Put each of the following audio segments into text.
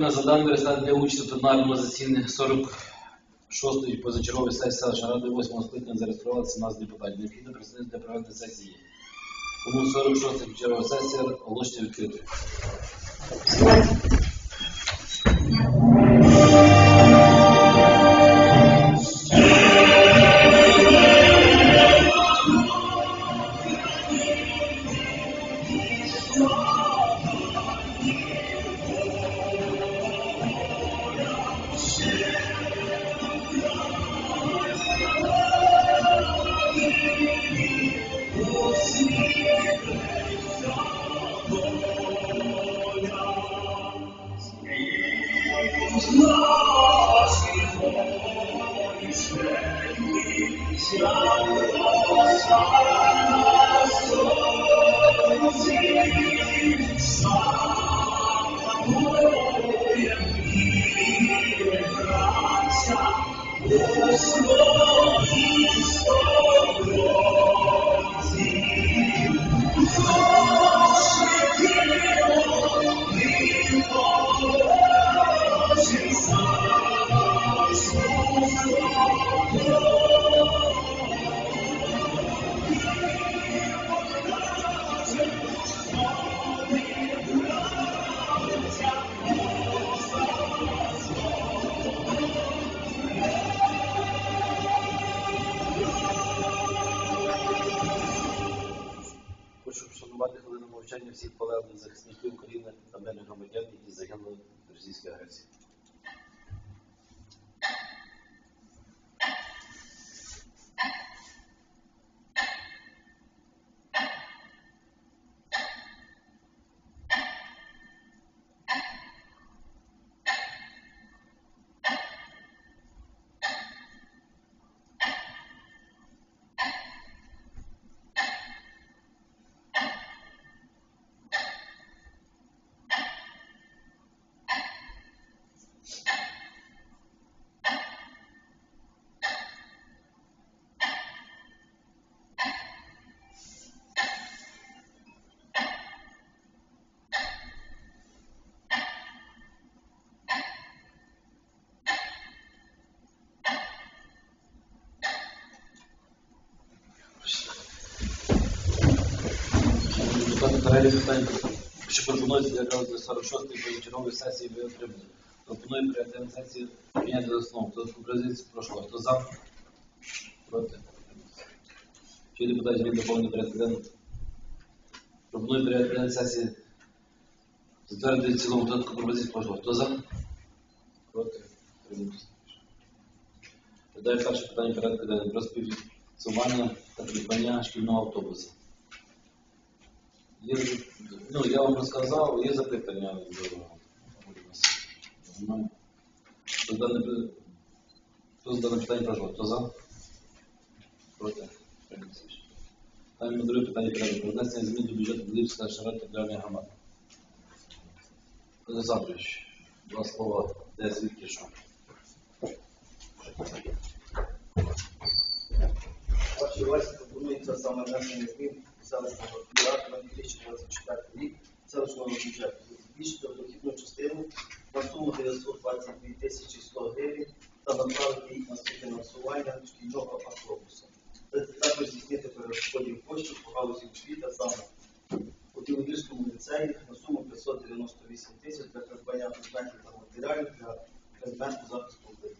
На задане результат для участі в пленарному засіданні 46-ї позачергової сесії селищної ради 8 скликання зареєстрували 17 депутатів. Необхідно представити для проведення сесії. Тому 46-ї позачергова сесія оголошується відкритою. Вшанувати хвилину мовчання всіх полеглих захисників України та мирних громадян, які загинули в російській агресії. перелік питань, що пропонується для розгляду 46-ї позачергової сесії ви отримали. Пропоную прийняти на сесії прийняти за основу. Хто пропозицію прошу. Хто за? Проти? Чи депутатів від доповнення порядку денного? Пропоную прийняти на сесії затвердити в цілому додатку пропозицію прошу. Хто за? Проти? Утримуйтесь. Далі перше питання порядку денного. Про співфінансування та придбання шкільного автобуса. Є, ну, я вам розказав, є запитання до? Хто з дане пи- Хто з дане питання прошу? Хто за? Проти? Питання друге питання. Про внесення змін до бюджету Львівської широти територіальної громади. Олександрович, два слова, де звідки що? Пропонується саме внесення змін селищного бюджету на 2024 рік селищного бюджету. Збільшити дохідну частину на суму 922 тисячі 100 гривень та направити їх на співфінансування шкільного автобуса. Та Також здійснити перерозподіл коштів по галузі освіти саме у Білогірському ліцеї на суму 598 тисяч для придбання предметів та матеріалів для предмету захисту України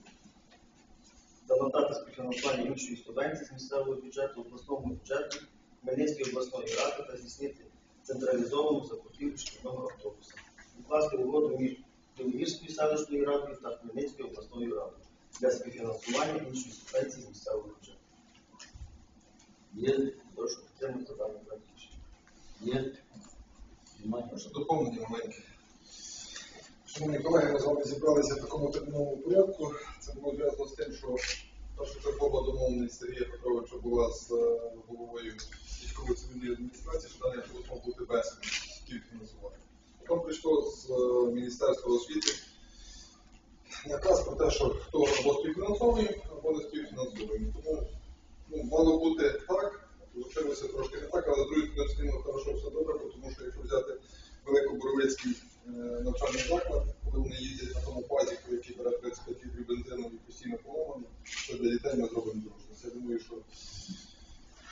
надати співфінансування іншої субвенції з місцевого бюджету, обласному бюджету Хмельницької обласної ради та здійснити централізовану закупівлю шкільного автобуса. Укласти угоду між Білогірською селищною радою та Хмельницькою обласною радою для співфінансування іншої субвенції з місцевого бюджету. Є? Прошу підтримати даний проект рішення. Є? Немає? Ще доповнення маленьке. Шановні колеги, ми з вами зібралися в такому терміновому порядку. Це було зв'язано з тим, що першочергова домовленість Сергія Петровича була з е, головою військової цивільної адміністрації, що даний автобус бути без співфінансування. Потім прийшло з е, Міністерства освіти наказ про те, що хто або співфінансовує, або не співфінансовує. Тому ну, мало бути так, вийшло трошки не так, але з другої сторони, хорошо, все добре, тому що якщо взяти Великоборовицький е, навчальний заклад, вони їздять на тому пазіку, який бере 35 літрів бензину і постійно поломаний, то для дітей ми зробимо зручність. Я думаю, що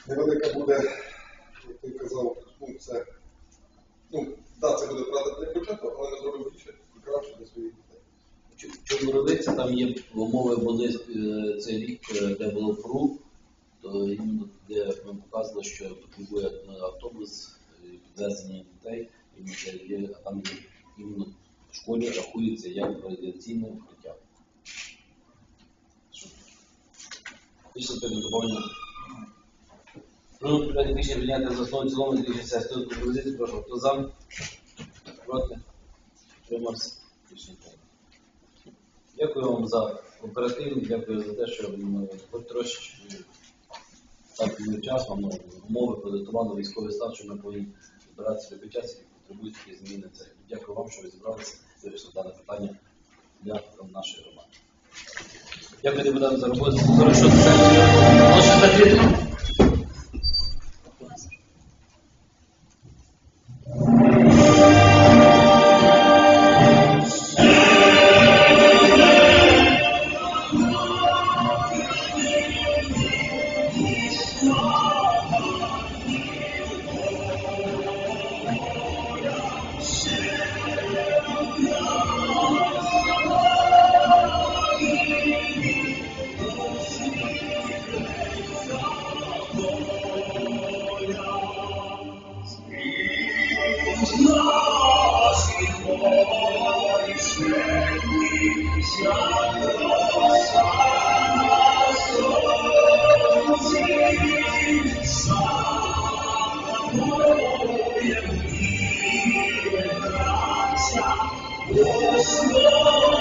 невелика буде, як ти казав, ну це, ну, так, це буде правда для бюджету, але ми зробимо більше і краще для своїх дітей. Чорноровиця, там є умови були е, цей рік, е, де було ФРУ, то де ми показували, що потребує е, автобус підвезення дітей, а там іменно в школі рахується як радіаційне укриття. Після. Ну, проект рішення прийняти за основу цілому з рішення сесії. Пропозиції, прошу, хто за? Проти? Тримався? Дякую вам за оперативність, дякую за те, що м, хоч трошечки так певний час вам ну, умови підготували військовий стан, що ми повинні збиратися до час, які потребують такі зміни. Це дякую вам, що ви зібралися, вирішили дане питання для нашої громади. Дякую депутатам за роботу. 46 сесію. Прошу 我遍敌家乡，我。